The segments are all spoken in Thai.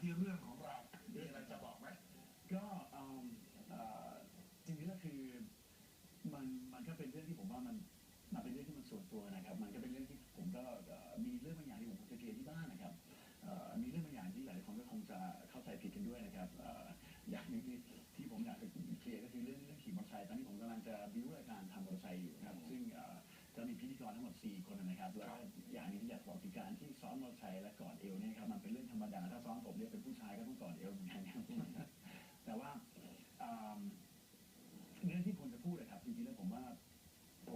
ที่เรื่องของเรา มีอะไรจะบอกไหม ก็เอิ่มเอ่อจริงๆก็คือมันมันก็เป็นเรื่องที่ผมว่ามันมันเป็นเรื่องที่มันส่วนตัวนะครับ มันก็เป็นเรื่องที่ผมก็เอ่อมีเรื่องบางอย่างที่ผมจะเคลียร์ที่บ้านนะครับเอ่อมีเรื่องบางอย่างที่หลายคนก็คงจะเข้าใจผิดกันด้วยนะครับเอ่ออย่างหนึงที่ที่ผมอยากจะเคลียร์ก็คือเรื่องเรื่องขี่มอเตอร์ไซค์ตอนนี้ผมกำลังจะบิวรายการทำมอเตอร์ไซค์อยู่นะครับซึ่งเอ่อจะมีพิธีกรทั้งหมด 4 คนนะครับแล้วก็อย่างหนี้ที่อยากบอกคือการที่ซ้อมมอเตอร์ไซค์และกอดเอวเนี่ยครับมัน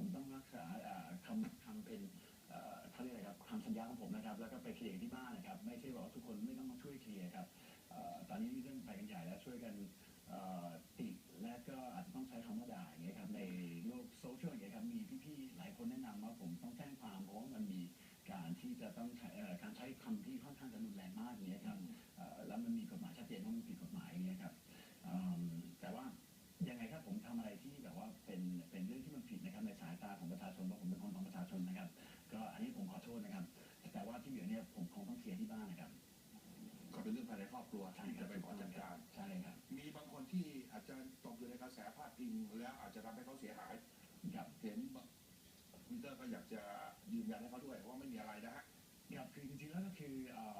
ผมต้องรักษาคำคำเป็นเอ่อเขาเรียกอะไรครับคำสัญญาของผมนะครับ แล้วก็ไปเคลียร์ที่บ้านนะครับ ไม่ใช่บอกว่าทุกคนไม่ต้องมาช่วยเคลียร์ครับตอนนี้เรื่องไปกันใหญ่แล้วช่วยกันายตาของประชาชนเพราะผมเป็นคนของประชาชนนะครับ ก็อันนี้ผมขอโทษนะครับ แต่ว่าที่เหลือเนี่ยผมคงต้องเคลียร์ที่บ้านนะครับก็เป็นเรื่องภายในครอบครัวใช่ที่ครัจะบไปขอจัดการ ใช่ครับ มีบางคนที่อาจจะตกอยู่ในกระแสพาดพิงแล้วอาจจะทำให้เขาเสียหายครับเห็นคุณเตอร์ก็อยากจะยืนยันให้เขาด้วยว่าไม่มีอะไรนะฮะครับคือจริงๆแล้วก็คือเอ่อ